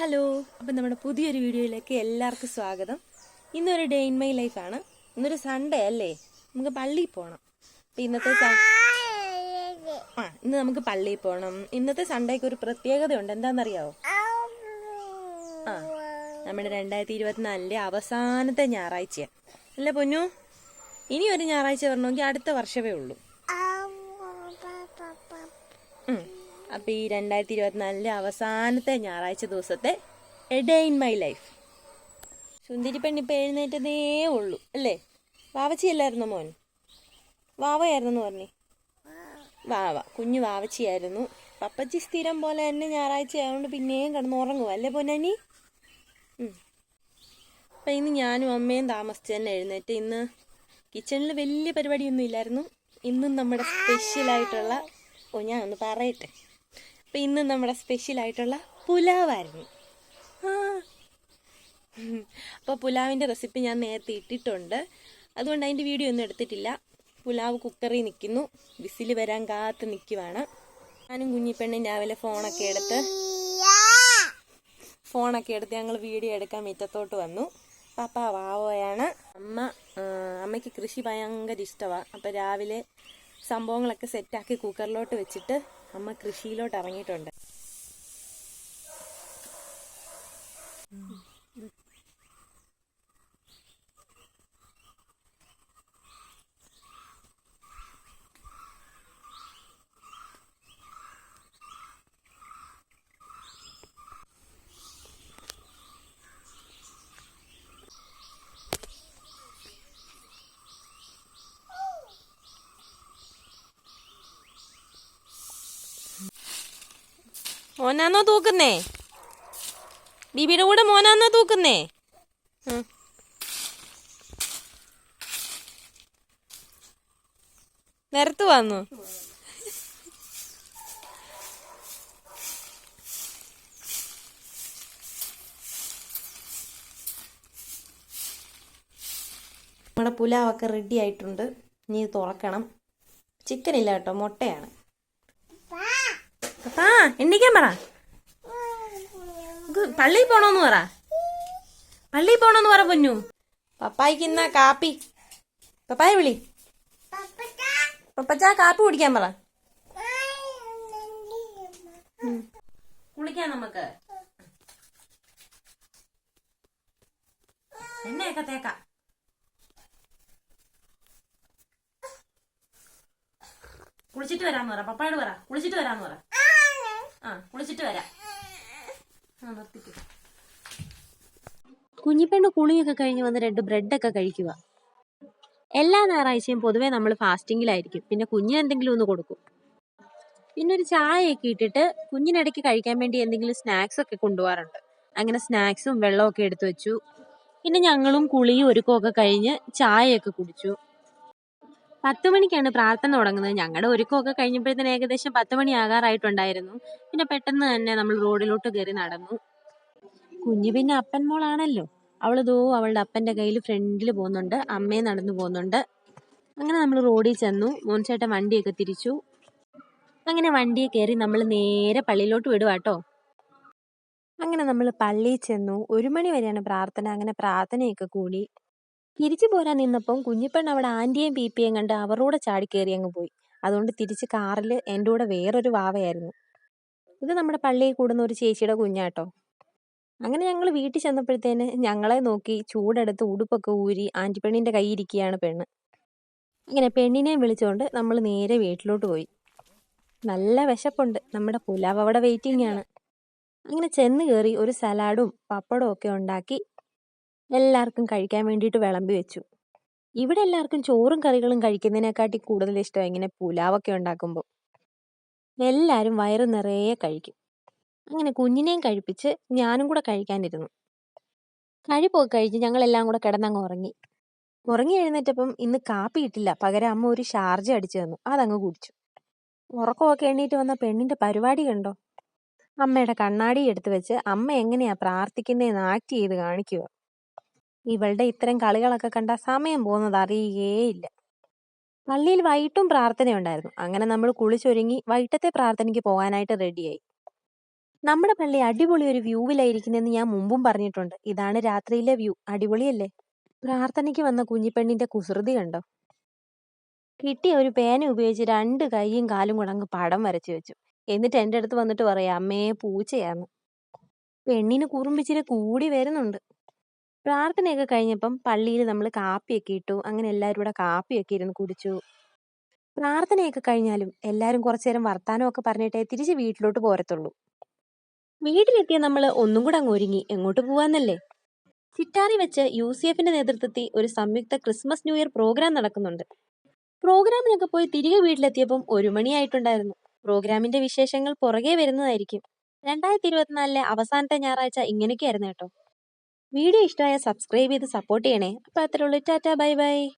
Hello അപ്പം നമ്മുടെ പുതിയൊരു വീഡിയോയിലേക്ക് എല്ലാവർക്കും സ്വാഗതം. ഇന്നൊരു ഡേ ഇൻ മൈ ലൈഫാണ് ഇന്നൊരു സൺഡേ അല്ലേ? നമുക്ക് പള്ളിയിൽ പോകണം അപ്പം ഇന്നത്തെ ആ ഇന്ന് നമുക്ക് പള്ളിയിൽ പോകണം ഇന്നത്തെ സൺഡേക്ക് ഒരു പ്രത്യേകതയുണ്ട്. എന്താണെന്നറിയാവോ? ആ നമ്മുടെ രണ്ടായിരത്തി ഇരുപത്തിനാലിന്റെ അവസാനത്തെ ഞായറാഴ്ചയാണ്. അല്ലേ പൊന്നു? ഇനി ഒരു ഞായറാഴ്ച വരണമെങ്കിൽ അടുത്ത വർഷമേ ഉള്ളൂ. അപ്പൊ ഈ രണ്ടായിരത്തി ഇരുപത്തിനാലിലെ അവസാനത്തെ ഞായറാഴ്ച ദിവസത്തെ A day in my life സുന്ദരി പെണ്ണി ഇപ്പം എഴുന്നേറ്റതേ ഉള്ളൂ അല്ലേ? വാവച്ചിയല്ലായിരുന്നു മോൻ? വാവയായിരുന്നു പറഞ്ഞേ? വാവ കുഞ്ഞു വാവച്ചിയായിരുന്നു. പപ്പച്ചി സ്ഥിരം പോലെ തന്നെ ഞായറാഴ്ച ആയതുകൊണ്ട് പിന്നെയും കിടന്ന് കിടന്നുറങ്ങുക അല്ലേ പൊന്നാനി അപ്പം ഇന്ന് ഞാനും അമ്മയും താമസിച്ച് തന്നെ എഴുന്നേറ്റ് ഇന്ന് കിച്ചണിൽ വലിയ പരിപാടിയൊന്നും ഇല്ലായിരുന്നു. ഇന്നും നമ്മുടെ സ്പെഷ്യലായിട്ടുള്ള ഓ ഞാൻ ഒന്ന് പറയട്ടെ. അപ്പം ഇന്ന് നമ്മുടെ സ്പെഷ്യലായിട്ടുള്ള പുലാവായിരുന്നു അപ്പോൾ പുലാവിന്റെ റെസിപ്പി ഞാൻ നേരത്തെ ഇട്ടിട്ടുണ്ട്. അതുകൊണ്ട് അതിന്റെ വീഡിയോ ഒന്നും എടുത്തിട്ടില്ല. പുലാവ് കുക്കറിൽ നിൽക്കുന്നു. വിസിൽ വരാൻ കാത്ത് നിൽക്കുവാണ്. ഞാനും കുഞ്ഞിപ്പെണ്ണും രാവിലെ ഫോണൊക്കെ എടുത്ത് ഫോണൊക്കെ എടുത്ത് ഞങ്ങൾ വീഡിയോ എടുക്കാൻ മുറ്റത്തോട്ട് വന്നു. പാപ്പ വാവോയാണ്. അമ്മ അമ്മയ്ക്ക് കൃഷി ഭയങ്കര ഇഷ്ടമാണ് അപ്പം രാവിലെ സംഭവങ്ങളൊക്കെ സെറ്റാക്കി കുക്കറിലോട്ട് വെച്ചിട്ട് അമ്മ കൃഷിയിലോട്ട് ഇറങ്ങിയിട്ടുണ്ട്. മോനാന്നോ തൂക്കുന്നേ? ബീബിയുടെ കൂടെ മോനാന്നോ തൂക്കുന്നേ. നിരത്ത് വന്നു. നമ്മുടെ പുലാവൊക്കെ റെഡി ആയിട്ടുണ്ട്. ഇനി തുറക്കണം. ചിക്കൻ ഇല്ല കേട്ടോ മുട്ടയാണ്. ആ എണ്ണിക്കാൻ പറ. പള്ളി പോണോന്ന് പറ. പള്ളിയിൽ പോണോന്ന് പറ പൊന്നു. പപ്പായിക്ക് ഇന്ന കാപ്പി. പപ്പായ വിളി. പപ്പച്ചാ കാപ്പി കുടിക്കാൻ പറ. കുളിക്കാം നമുക്ക്. എന്നേക്ക തേക്കാം. കുളിച്ചിട്ട് വരാന്ന് പറ. പപ്പായോട് പറ. കുളിച്ചിട്ട് വരാന്ന് പറ. ആ കുളിച്ചിട്ട് വരാം. കുഞ്ഞിപ്പെണ്ണ് കുളിയൊക്കെ കഴിഞ്ഞ് വന്ന് രണ്ട് ബ്രെഡൊക്കെ കഴിക്കുക എല്ലാ ഞായറാഴ്ചയും പൊതുവേ നമ്മൾ ഫാസ്റ്റിങ്ങിലായിരിക്കും. പിന്നെ കുഞ്ഞിന് എന്തെങ്കിലും ഒന്ന് കൊടുക്കും. പിന്നെ ഒരു ചായയൊക്കെ ഇട്ടിട്ട് കുഞ്ഞിനിടയ്ക്ക് കഴിക്കാൻ വേണ്ടി എന്തെങ്കിലും സ്നാക്സ് ഒക്കെ കൊണ്ടുപോകാറുണ്ട്. അങ്ങനെ സ്നാക്സും വെള്ളമൊക്കെ എടുത്തു വെച്ചു. പിന്നെ ഞങ്ങളും കുളിയും ഒരുക്കമൊക്കെ കഴിഞ്ഞ് ചായയൊക്കെ കുടിച്ചു. പത്ത് മണിക്കാണ് പ്രാർത്ഥന തുടങ്ങുന്നത്. ഞങ്ങളുടെ ഒരുക്കമൊക്കെ കഴിഞ്ഞപ്പോഴത്തേന് ഏകദേശം പത്ത് മണി ആകാറായിട്ടുണ്ടായിരുന്നു. പിന്നെ പെട്ടെന്ന് തന്നെ നമ്മൾ റോഡിലോട്ട് കയറി നടന്നു. കുഞ്ഞു പിന്നെ അപ്പൻ മോളാണല്ലോ. അവൾ ദോ അവളുടെ അപ്പന്റെ കയ്യിൽ ഫ്രണ്ടിൽ പോകുന്നുണ്ട്. അമ്മയും നടന്നു പോകുന്നുണ്ട്. അങ്ങനെ നമ്മൾ റോഡിൽ ചെന്നു. മോൻചേട്ടൻ വണ്ടിയൊക്കെ തിരിച്ചു. അങ്ങനെ വണ്ടിയെ കയറി നമ്മൾ നേരെ പള്ളിയിലോട്ട് വിടുവാട്ടോ അങ്ങനെ നമ്മൾ പള്ളിയിൽ ചെന്നു. ഒരു മണി വരെയാണ് പ്രാർത്ഥന. അങ്ങനെ പ്രാർത്ഥനയൊക്കെ കൂടി. തിരിച്ചു പോരാൻ നിന്നപ്പം കുഞ്ഞിപ്പെണ്ണ് അവിടെ ആന്റിയെയും പീപ്പിയേയും കണ്ട് അവരുടെ ചാടിക്കേറി അങ്ങ് പോയി. അതുകൊണ്ട് തിരിച്ച് കാറിൽ എന്റെ കൂടെ വേറൊരു വാവയായിരുന്നു. ഇത് നമ്മുടെ പള്ളിയിൽ കൂടുന്ന ഒരു ചേച്ചിയുടെ കുഞ്ഞാട്ടോ. അങ്ങനെ ഞങ്ങൾ വീട്ടിൽ ചെന്നപ്പോഴത്തേന് ഞങ്ങളെ നോക്കി ചൂടെടുത്ത് ഉടുപ്പൊക്കെ ഊരി ആന്റി പെണ്ണിന്റെ കൈയിരിക്കുകയാണ് പെണ്ണ്. അങ്ങനെ പെണ്ണിനെയും വിളിച്ചുകൊണ്ട് നമ്മൾ നേരെ വീട്ടിലോട്ട് പോയി. നല്ല വിശപ്പുണ്ട്. നമ്മുടെ പുലാവ് അവിടെ വെയിറ്റിംഗ് ആണ്. അങ്ങനെ ചെന്ന് കയറി ഒരു സലാഡും പപ്പടവും ഒക്കെ ഉണ്ടാക്കി എല്ലാവർക്കും കഴിക്കാൻ വേണ്ടിയിട്ട് വിളമ്പി വെച്ചു. ഇവിടെ എല്ലാവർക്കും ചോറും കറികളും കഴിക്കുന്നതിനെക്കാട്ടി കൂടുതൽ ഇഷ്ടം ഇങ്ങനെ പുലാവൊക്കെ ഉണ്ടാക്കുമ്പോൾ. എല്ലാവരും വയറ് നിറയെ കഴിക്കും. അങ്ങനെ കുഞ്ഞിനെയും കഴിപ്പിച്ച് ഞാനും കൂടെ കഴിക്കാനിരുന്നു. കഴിപ്പൊക്കെ കഴിച്ച് ഞങ്ങളെല്ലാം കൂടെ കിടന്നങ്ങ് ഉറങ്ങി. ഉറങ്ങി എഴുന്നേറ്റപ്പം ഇന്ന് കാപ്പി ഇട്ടില്ല. പകരം അമ്മ ഒരു ഷാർജ അടിച്ചു തന്നു. അതങ്ങ് കുടിച്ചു. ഉറക്കമൊക്കെ എണ്ണീറ്റ് വന്ന പെണ്ണിന്റെ പരിപാടി കണ്ടോ? അമ്മയുടെ കണ്ണാടി എടുത്തു വെച്ച് അമ്മ എങ്ങനെയാ പ്രാർത്ഥിക്കുന്നതെന്ന് ആക്ട് ചെയ്ത് കാണിക്കുക ഇവളുടെ ഇത്തരം കളികളൊക്കെ കണ്ട സമയം പോകുന്നത് അറിയുകയേയില്ല പള്ളിയിൽ വൈകിട്ടും പ്രാർത്ഥനയുണ്ടായിരുന്നു. അങ്ങനെ നമ്മൾ കുളിച്ചൊരുങ്ങി വൈകിട്ടത്തെ പ്രാർത്ഥനയ്ക്ക് പോകാനായിട്ട് റെഡിയായി. നമ്മുടെ പള്ളി അടിപൊളി ഒരു വ്യൂവിലായിരിക്കുന്നെന്ന് ഞാൻ മുമ്പും പറഞ്ഞിട്ടുണ്ട്. ഇതാണ് രാത്രിയിലെ വ്യൂ. അടിപൊളിയല്ലേ? പ്രാർത്ഥനയ്ക്ക് വന്ന കുഞ്ഞിപ്പെണ്ണിന്റെ കുസൃതി കണ്ടോ? കിട്ടിയ ഒരു പേന ഉപയോഗിച്ച് രണ്ട് കൈയും കാലും കൂടെ അങ്ങ് പടം വരച്ചു വെച്ചു. എന്നിട്ട് എന്റെ അടുത്ത് വന്നിട്ട് പറയാം അമ്മേ പൂച്ചയാന്ന്. പെണ്ണിന് കുറുമ്പിച്ചിരി കൂടി വരുന്നുണ്ട്. പ്രാർത്ഥനയൊക്കെ കഴിഞ്ഞപ്പം പള്ളിയിൽ നമ്മൾ കാപ്പിയൊക്കെ ഇട്ടു. അങ്ങനെ എല്ലാവരും കൂടെ കാപ്പിയൊക്കെ ഇരുന്ന് കുടിച്ചു. പ്രാർത്ഥനയൊക്കെ കഴിഞ്ഞാലും എല്ലാവരും കുറച്ചു നേരം വർത്താനമൊക്കെ പറഞ്ഞിട്ടേ തിരിച്ച് വീട്ടിലോട്ട് പോരത്തുള്ളൂ. വീട്ടിലെത്തിയ നമ്മൾ ഒന്നും കൂടെ അങ്ങ് ഒരുങ്ങി എങ്ങോട്ട് പോവാന്നല്ലേ? ചിറ്റാറി വെച്ച് യുസിഎഫിന്റെ നേതൃത്വത്തിൽ ഒരു സംയുക്ത ക്രിസ്മസ് ന്യൂ ഇയർ പ്രോഗ്രാം നടക്കുന്നുണ്ട്. പ്രോഗ്രാമിനൊക്കെ പോയി തിരികെ വീട്ടിലെത്തിയപ്പം ഒരു മണിയായിട്ടുണ്ടായിരുന്നു പ്രോഗ്രാമിന്റെ വിശേഷങ്ങൾ പുറകെ വരുന്നതായിരിക്കും. രണ്ടായിരത്തി ഇരുപത്തിനാലിലെ അവസാനത്തെ ഞായറാഴ്ച ഇങ്ങനെയൊക്കെയായിരുന്നു കേട്ടോ. വീഡിയോ ഇഷ്ടമായ സബ്സ്ക്രൈബ് ചെയ്ത് സപ്പോർട്ട് ചെയ്യണേ. അപ്പോൾ അത്രയുള്ളൂ ടാറ്റാ ബൈ ബൈ.